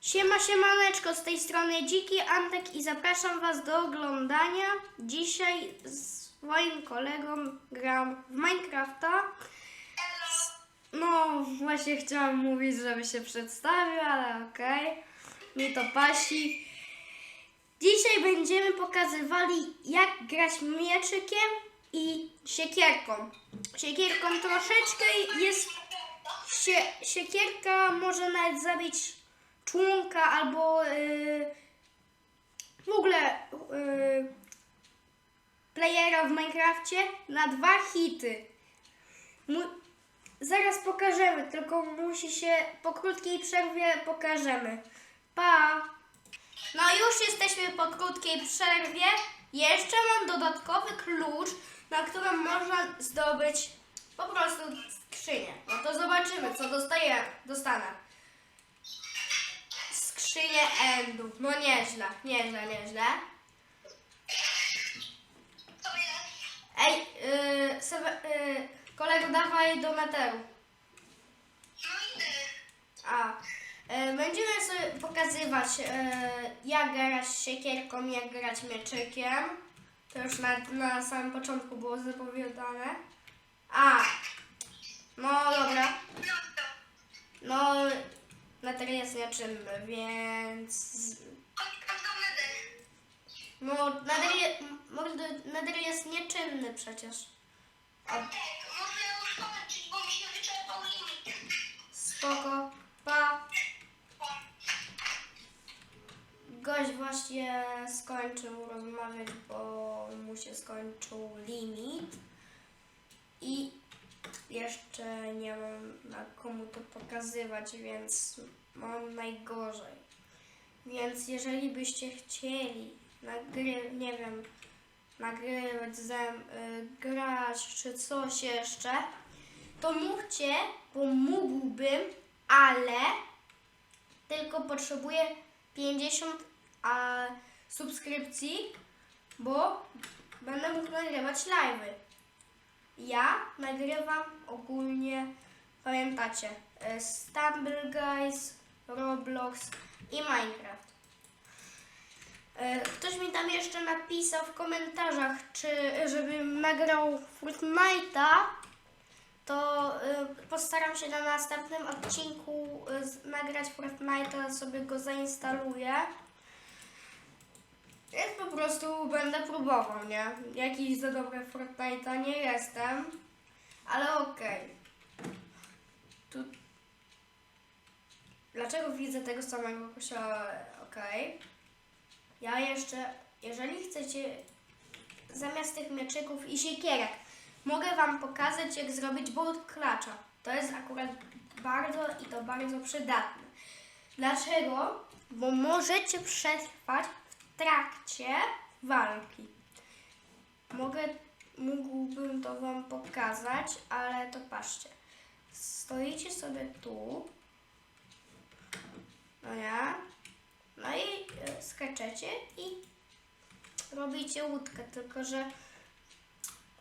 Siema, siemaneczko, z tej strony Dziki Antek i zapraszam Was do oglądania. Dzisiaj z moim kolegą gram w Minecrafta. No, właśnie chciałam mówić, żeby się przedstawił, ale okej. Mi to pasi. Dzisiaj będziemy pokazywali, jak grać mieczykiem i siekierką. Siekierką troszeczkę jest Sie, siekierka może nawet zabić członka albo yy, w ogóle yy, playera w Minecrafcie na dwa hity. Mu, zaraz pokażemy, tylko musi się po krótkiej przerwie pokażemy. Pa! No już jesteśmy po krótkiej przerwie. Jeszcze mam dodatkowy klucz, na którym można zdobyć po prostu skrzynię. No to zobaczymy, co dostaję, dostanę. Skrzynię endów. No nieźle, nieźle, nieźle. Ej, yy, Sewe, yy, kolego, dawaj do meteru. A, y, będziemy sobie pokazywać, y, jak grać siekierką, jak grać mieczykiem. To już na, na samym początku było zapowiadane. A, no dobra. No jest nieczynny, więc... No, nader, je, mordy- nader jest nieczynny przecież. Może spoko, pa. Gość właśnie skończył rozmawiać, bo mu się skończył limit. I jeszcze nie mam na komu to pokazywać, więc mam najgorzej. Więc jeżeli byście chcieli nagry, nie wiem, nagrywać ze, y, grać czy coś jeszcze, to mówcie, bo mógłbym, ale tylko potrzebuję 50 a, subskrypcji, bo będę mógł nagrywać live'y. Ja nagrywam ogólnie, pamiętacie, e, Stumble Guys, Roblox i Minecraft. E, Ktoś mi tam jeszcze napisał w komentarzach, czy żebym nagrał Fortnite'a, to y, postaram się na następnym odcinku nagrać Fortnite'a, sobie go zainstaluję. Więc po prostu będę próbował, nie? Jakiś za dobry w Fortnite'a nie jestem, ale okej. Tu... Dlaczego widzę tego samego kosia? Okej. Ja jeszcze, jeżeli chcecie zamiast tych mieczyków i siekierek, mogę Wam pokazać, jak zrobić bolt klacza. To jest akurat bardzo i to bardzo przydatne. Dlaczego? Bo możecie przetrwać trakcie walki. Mogę, mógłbym to Wam pokazać, ale to patrzcie. Stoicie sobie tu. No nie? No i e, skaczecie i robicie łódkę, tylko że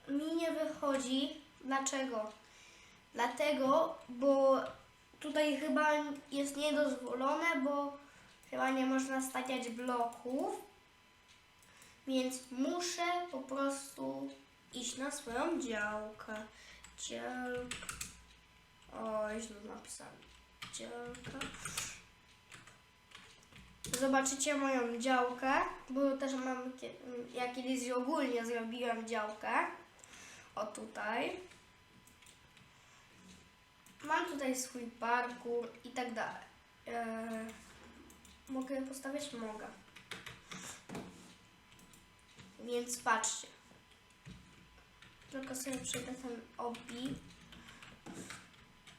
mi nie wychodzi. Dlaczego? Dlatego, bo tutaj chyba jest niedozwolone, bo chyba nie można stawiać bloków. Więc muszę po prostu iść na swoją działkę. Działka. O, źle napisałem. Działka. Zobaczycie moją działkę, bo też mam, ja kiedyś ogólnie zrobiłem działkę. O tutaj. Mam tutaj swój parkour i tak dalej. Eee, mogę postawić? Mogę. Więc patrzcie. Tylko sobie przejdę ten obi.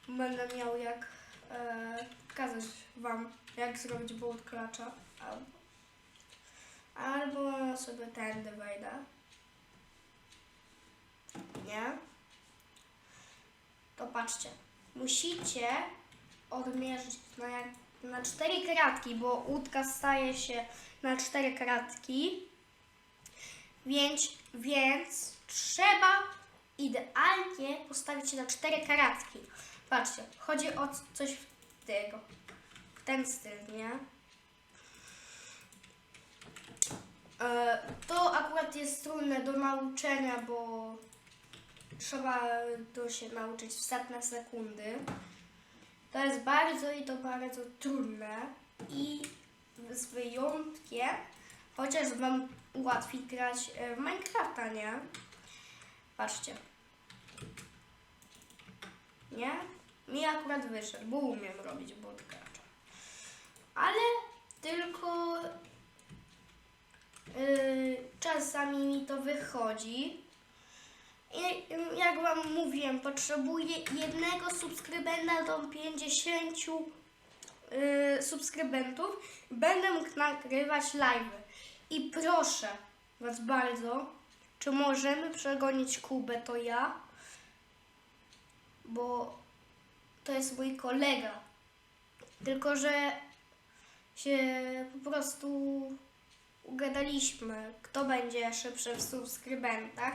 Będę miał jak e, pokazać Wam, jak zrobić bolt klacza. Albo, albo sobie tędy wejdę. Nie? To patrzcie. Musicie odmierzyć na, na cztery kratki, bo łódka staje się na cztery kratki. Więc, więc trzeba idealnie postawić się na cztery kratki. Patrzcie, chodzi o coś w tego. w ten styl, nie? E, To akurat jest trudne do nauczenia, bo trzeba to się nauczyć w setne sekundy. To jest bardzo i to bardzo trudne i z wyjątkiem, chociaż Wam ułatwi grać e, w Minecrafta, nie? Patrzcie. Nie? Mi akurat wyszedł, bo umiem robić botkracza. Ale tylko yy, czasami mi to wychodzi. I y, jak Wam mówiłem, potrzebuję jednego subskrybenta do 50 yy, subskrybentów. Będę mógł nagrywać live. I proszę Was bardzo, czy możemy przegonić Kubę, to ja? Bo to jest mój kolega. Tylko, że się po prostu ugadaliśmy, kto będzie szybszy w subskrybentach.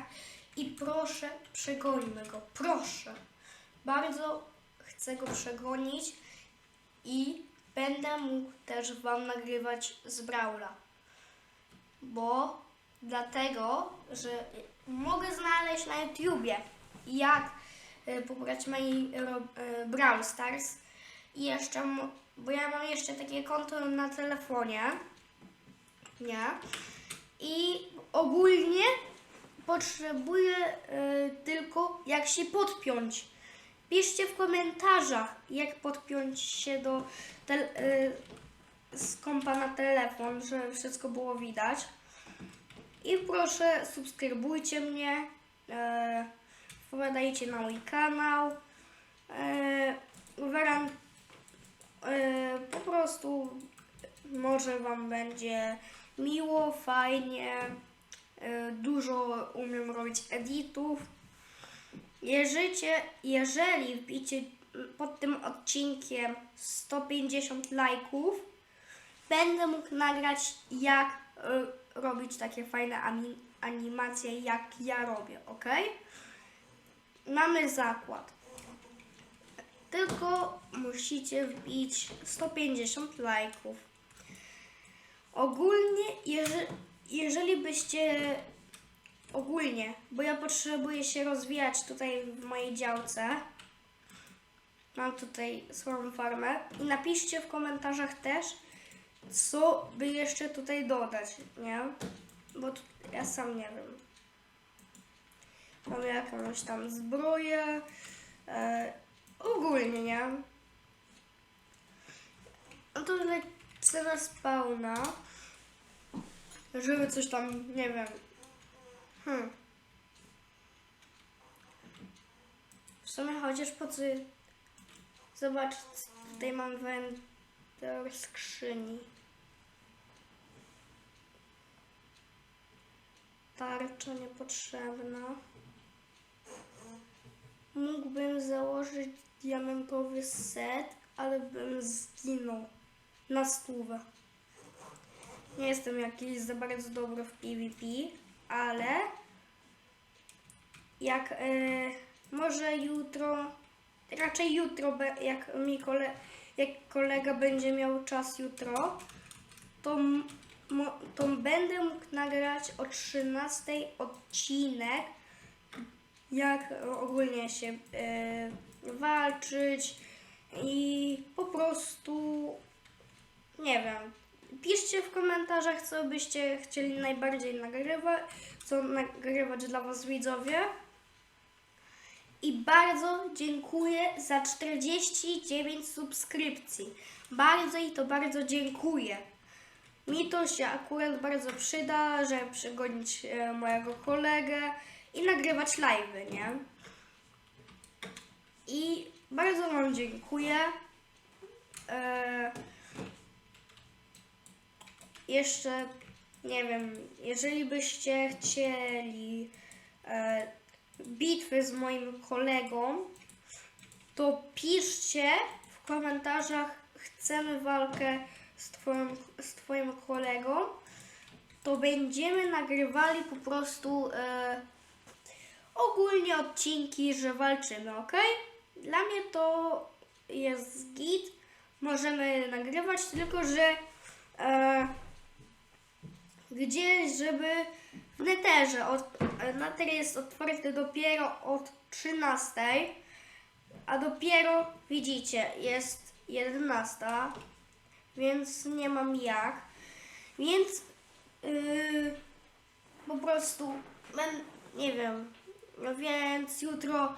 I proszę, przegońmy go. Proszę. Bardzo chcę go przegonić i będę mógł też Wam nagrywać z Braula. Bo dlatego, że mogę znaleźć na YouTubie, jak y, pobrać mojej Brawl Stars i jeszcze, bo ja mam jeszcze takie konto na telefonie, nie? I ogólnie potrzebuję y, tylko jak się podpiąć. Piszcie w komentarzach, jak podpiąć się do y, z na telefon, żeby wszystko było widać. I proszę, subskrybujcie mnie, e, wpadajcie na mój kanał. E, gwaran- e, po prostu może Wam będzie miło, fajnie. E, dużo umiem robić editów. Jeżeli, jeżeli wbicie pod tym odcinkiem 150 lajków, będę mógł nagrać jak robić takie fajne ani- animacje jak ja robię, ok? Mamy zakład. Tylko musicie wbić 150 lajków. Ogólnie, jeżeli, jeżeli byście ogólnie, bo ja potrzebuję się rozwijać tutaj w mojej działce. Mam tutaj swoją farmę i napiszcie w komentarzach też, co by jeszcze tutaj dodać, nie? Bo tu, ja sam nie wiem. Mam jakąś tam zbroję. E, ogólnie, nie? No to lecę na spawna. Żeby coś tam, nie wiem. Hmm. W sumie chociaż po co... Zobacz, tutaj mam wędrę skrzyni. Tarcza niepotrzebna. Mógłbym założyć diamentowy set, ale bym zginął na stówę. Nie jestem jakiś za bardzo dobry w PvP, ale jak e, może jutro, raczej jutro, jak mi kole, jak kolega będzie miał czas jutro, to, to będę mógł nagrać o 13 odcinek, jak ogólnie się e, walczyć i po prostu nie wiem. Piszcie w komentarzach, co byście chcieli najbardziej nagrywać, co nagrywać dla Was widzowie. I bardzo dziękuję za 49 subskrypcji. Bardzo i to bardzo dziękuję. Mi to się akurat bardzo przyda, żeby przygonić e, mojego kolegę i nagrywać live'y, nie? I bardzo Wam dziękuję. E, jeszcze, nie wiem, jeżeli byście chcieli e, bitwy z moim kolegą, to piszcie w komentarzach, chcemy walkę z twoim, z twoim kolegą, to będziemy nagrywali po prostu e, ogólnie odcinki, że walczymy, ok? Dla mnie to jest git. możemy nagrywać, tylko że e, gdzieś, żeby w neterze. Od, neter jest otwarty dopiero od 13, a dopiero widzicie, jest 11, więc nie mam jak. Więc yy, po prostu, nie wiem, no więc jutro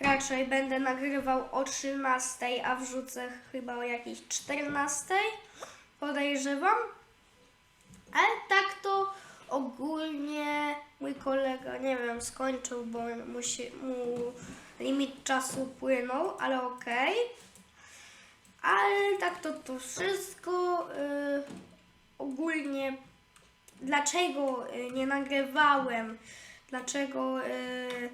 raczej będę nagrywał o 13, a wrzucę chyba o jakiejś 14, podejrzewam. Ale tak to ogólnie mój kolega, nie wiem, skończył, bo mu, się, mu limit czasu płynął, ale okej. Ale tak to to wszystko. y, ogólnie dlaczego y, nie nagrywałem, dlaczego y,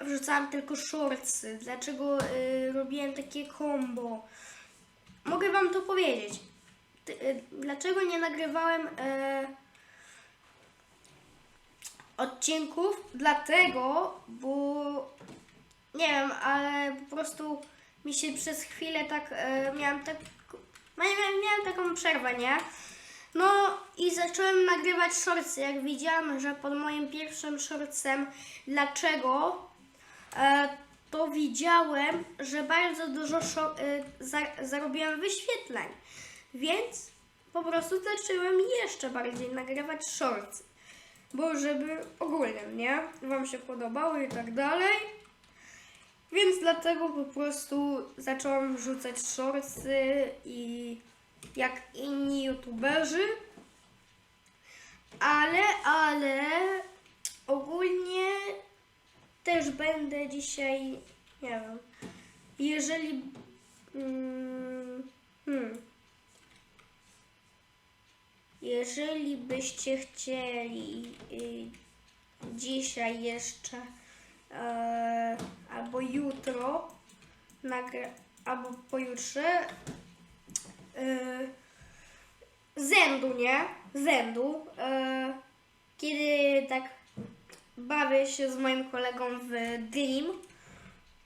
wrzucałem tylko shortsy, dlaczego y, robiłem takie combo. Mogę wam to powiedzieć. Dlaczego nie nagrywałem odcinków? Dlatego, bo nie wiem, ale po prostu mi się przez chwilę tak e, miałam tak. Miałem, miałem taką przerwę, nie? No i zacząłem nagrywać shortsy. Jak widziałam, że pod moim pierwszym shortsem dlaczego, e, to widziałem, że bardzo dużo e, za, zarobiłem wyświetleń. Więc po prostu zacząłem jeszcze bardziej nagrywać shortsy. Bo żeby ogólnie, nie? Wam się podobało i tak dalej. Więc dlatego po prostu zaczęłam wrzucać shortsy i jak inni youtuberzy. Ale, ale ogólnie też będę dzisiaj, nie wiem, jeżeli mm, hmm, jeżeli byście chcieli y, dzisiaj jeszcze e, albo jutro albo pojutrze e, zędu, nie? Zędu. E, kiedy tak bawię się z moim kolegą w Dream.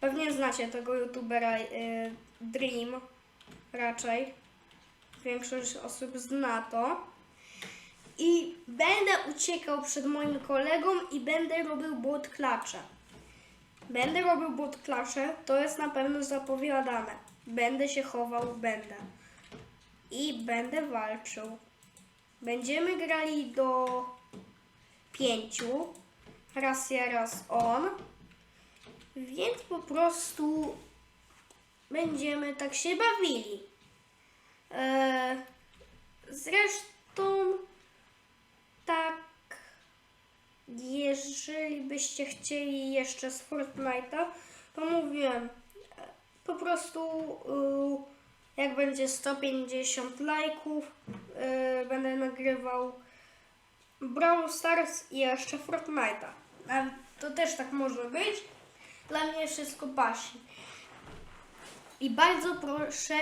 Pewnie znacie tego youtubera Dream raczej. Większość osób zna to. I będę uciekał przed moim kolegą i będę robił bot klacze. Będę robił bot klacze, to jest na pewno zapowiadane. Będę się chował, będę. I będę walczył. Będziemy grali do pięciu. Raz ja, raz on. Więc po prostu będziemy tak się bawili. Eee, zresztą tak, jeżeli byście chcieli jeszcze z Fortnite'a, to mówiłem, po prostu e, jak będzie 150 lajków, e, będę nagrywał Brawl Stars i jeszcze Fortnite'a. To też tak może być. Dla mnie wszystko pasi. I bardzo proszę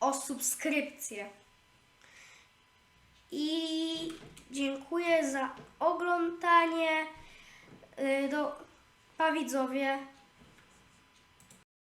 o subskrypcję. I dziękuję za oglądanie. Y, Do pa widzowie.